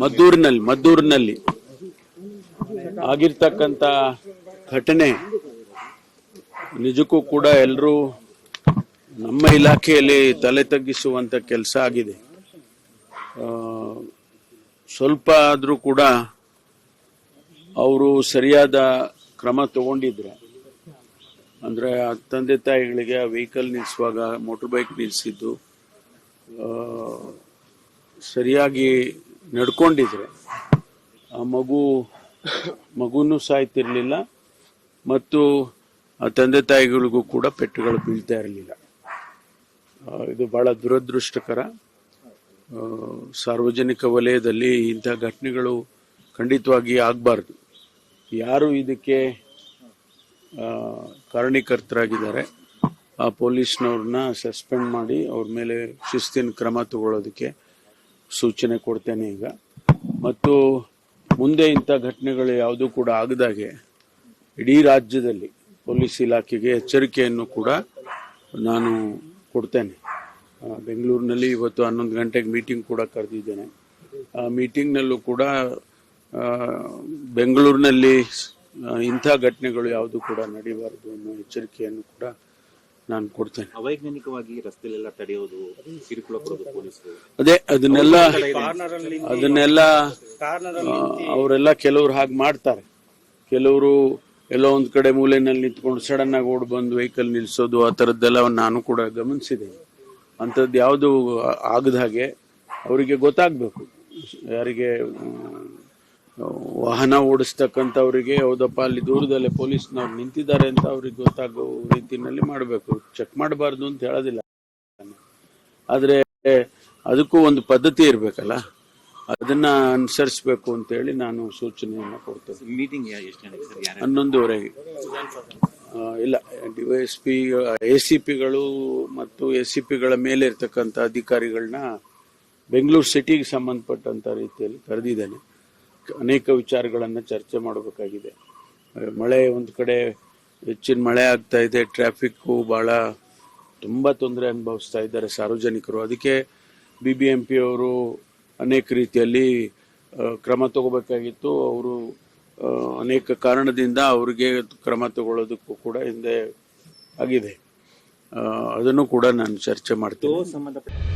ಮದ್ದೂರಿನಲ್ಲಿ ಮದ್ದೂರಿನಲ್ಲಿ ಆಗಿರ್ತಕ್ಕಂಥ ಘಟನೆ ನಿಜಕ್ಕೂ ಕೂಡ ಎಲ್ಲರೂ ನಮ್ಮ ಇಲಾಖೆಯಲ್ಲಿ ತಲೆ ತಗ್ಗಿಸುವಂತ ಕೆಲಸ ಆಗಿದೆ. ಸ್ವಲ್ಪ ಆದರೂ ಕೂಡ ಅವರು ಸರಿಯಾದ ಕ್ರಮ ತಗೊಂಡಿದ್ರೆ, ಅಂದ್ರೆ ತಂದೆ ತಾಯಿಗಳಿಗೆ ವೆಹಿಕಲ್ ನಿಲ್ಲಿಸುವಾಗ ಮೋಟರ್ ಬೈಕ್ ನಿಲ್ಲಿಸಿದ್ದು ಸರಿಯಾಗಿ ನಡ್ಕೊಂಡಿದ್ರೆ ಆ ಮಗು, ಮಗುನೂ ಸಾಯ್ತಿರ್ಲಿಲ್ಲ ಮತ್ತು ಆ ತಂದೆ ತಾಯಿಗಳಿಗೂ ಕೂಡ ಪೆಟ್ಟುಗಳು ಬೀಳ್ತಾ ಇರಲಿಲ್ಲ. ಇದು ಬಹಳ ದುರದೃಷ್ಟಕರ. ಸಾರ್ವಜನಿಕ ವಲಯದಲ್ಲಿ ಇಂಥ ಘಟನೆಗಳು ಖಂಡಿತವಾಗಿ ಆಗಬಾರ್ದು. ಯಾರು ಇದಕ್ಕೆ ಕಾರಣೀಕರ್ತರಾಗಿದ್ದಾರೆ, ಆ ಪೊಲೀಸ್ನವ್ರನ್ನ ಸಸ್ಪೆಂಡ್ ಮಾಡಿ ಅವ್ರ ಮೇಲೆ ಶಿಸ್ತಿನ ಕ್ರಮ ತಗೊಳ್ಳೋದಕ್ಕೆ ಸೂಚನೆ ಕೊಡ್ತೇನೆ ಈಗ. ಮತ್ತು ಮುಂದೆ ಇಂಥ ಘಟನೆಗಳು ಯಾವುದೂ ಕೂಡ ಆಗದಾಗೆ ಇಡೀ ರಾಜ್ಯದಲ್ಲಿ ಪೊಲೀಸ್ ಇಲಾಖೆಗೆ ಎಚ್ಚರಿಕೆಯನ್ನು ಕೂಡ ನಾನು ಕೊಡ್ತೇನೆ. ಬೆಂಗಳೂರಿನಲ್ಲಿ ಇವತ್ತು ಹನ್ನೊಂದು ಗಂಟೆಗೆ ಮೀಟಿಂಗ್ ಕೂಡ ಕರೆದಿದ್ದೇನೆ. ಆ ಮೀಟಿಂಗ್ನಲ್ಲೂ ಕೂಡ ಬೆಂಗಳೂರಿನಲ್ಲಿ ಇಂಥ ಘಟನೆಗಳು ಯಾವುದು ಕೂಡ ನಡೀಬಾರದು ಅನ್ನೋ ಎಚ್ಚರಿಕೆಯನ್ನು ಕೂಡ ನಾನು ಕೊಡ್ತೇನೆ. ಅವೈಜ್ಞಾನಿಕವಾಗಿ ರಸ್ತೆಲೆಲ್ಲ ತಡೆಯೋದು ಕಿರುಕುಳ ಕೊಡೋದು ಪೊಲೀಸರು. ಅದೇ ಅದನ್ನೆಲ್ಲ ಅದನ್ನೆಲ್ಲ ಅವರೆಲ್ಲ ಕೆಲವ್ರು ಹಾಗೆ ಮಾಡ್ತಾರೆ. ಕೆಲವರು ಎಲ್ಲೋ ಒಂದ್ ಕಡೆ ಮೂಲೆನಲ್ಲಿ ನಿಂತ್ಕೊಂಡು ಸಡನ್ ಆಗಿ ಓಡ್ ಬಂದು ವೆಹಿಕಲ್ ನಿಲ್ಸೋದು ಆ ಥರದ್ದೆಲ್ಲ ನಾನು ಕೂಡ ಗಮನಿಸಿದ್ದೇನೆ. ಅಂಥದ್ದು ಯಾವುದು ಆಗದ ಹಾಗೆ ಅವರಿಗೆ ಗೊತ್ತಾಗಬೇಕು. ಯಾರಿಗೆ ವಾಹನ ಓಡಿಸ್ತಕ್ಕಂಥವ್ರಿಗೆ ಹೌದಪ್ಪ ಅಲ್ಲಿ ದೂರದಲ್ಲೇ ಪೊಲೀಸ್ನವ್ರು ನಿಂತಿದ್ದಾರೆ ಅಂತ ಅವ್ರಿಗೆ ಗೊತ್ತಾಗೋ ರೀತಿನಲ್ಲಿ ಮಾಡಬೇಕು. ಚೆಕ್ ಮಾಡಬಾರ್ದು ಅಂತ ಹೇಳೋದಿಲ್ಲ. ಆದರೆ ಅದಕ್ಕೂ ಒಂದು ಪದ್ಧತಿ ಇರಬೇಕಲ್ಲ ಅದನ್ನ ಅನುಸರಿಸಬೇಕು ಅಂತೇಳಿ ನಾನು ಸೂಚನೆಯನ್ನು ಕೊಡ್ತೇನೆ. ಮೀಟಿಂಗ್ ಎಷ್ಟು ಇಲ್ಲ D Y S P A C ಪಿಗಳು ಮತ್ತು ಎ ಸಿ ಪಿಗಳ ಮೇಲೆ ಇರ್ತಕ್ಕಂಥ ಅಧಿಕಾರಿಗಳನ್ನ ಬೆಂಗಳೂರು ಸಿಟಿಗೆ ಸಂಬಂಧಪಟ್ಟಂತ ರೀತಿಯಲ್ಲಿ ಕರೆದಿದ್ದೇನೆ. ಅನೇಕ ವಿಚಾರಗಳನ್ನು ಚರ್ಚೆ ಮಾಡಬೇಕಾಗಿದೆ. ಮಳೆ ಒಂದು ಕಡೆ, ಹೆಚ್ಚಿನ ಮಳೆ ಆಗ್ತಾ ಇದೆ, ಟ್ರಾಫಿಕ್ಕು ಬಹಳ ತುಂಬಾ ತೊಂದರೆ ಅನುಭವಿಸ್ತಾ ಇದ್ದಾರೆ ಸಾರ್ವಜನಿಕರು. ಅದಕ್ಕೆ ಬಿ ಬಿ ಎಂ ಪಿ ಅವರು ಅನೇಕ ರೀತಿಯಲ್ಲಿ ಕ್ರಮ ತಗೋಬೇಕಾಗಿತ್ತು. ಅವರು ಅನೇಕ ಕಾರಣದಿಂದ ಅವರಿಗೆ ಕ್ರಮ ತಗೊಳ್ಳೋದಕ್ಕೂ ಕೂಡ ಹಿಂದೆ ಆಗಿದೆ. ಅದನ್ನು ಕೂಡ ನಾನು ಚರ್ಚೆ ಮಾಡ್ತೀನಿ.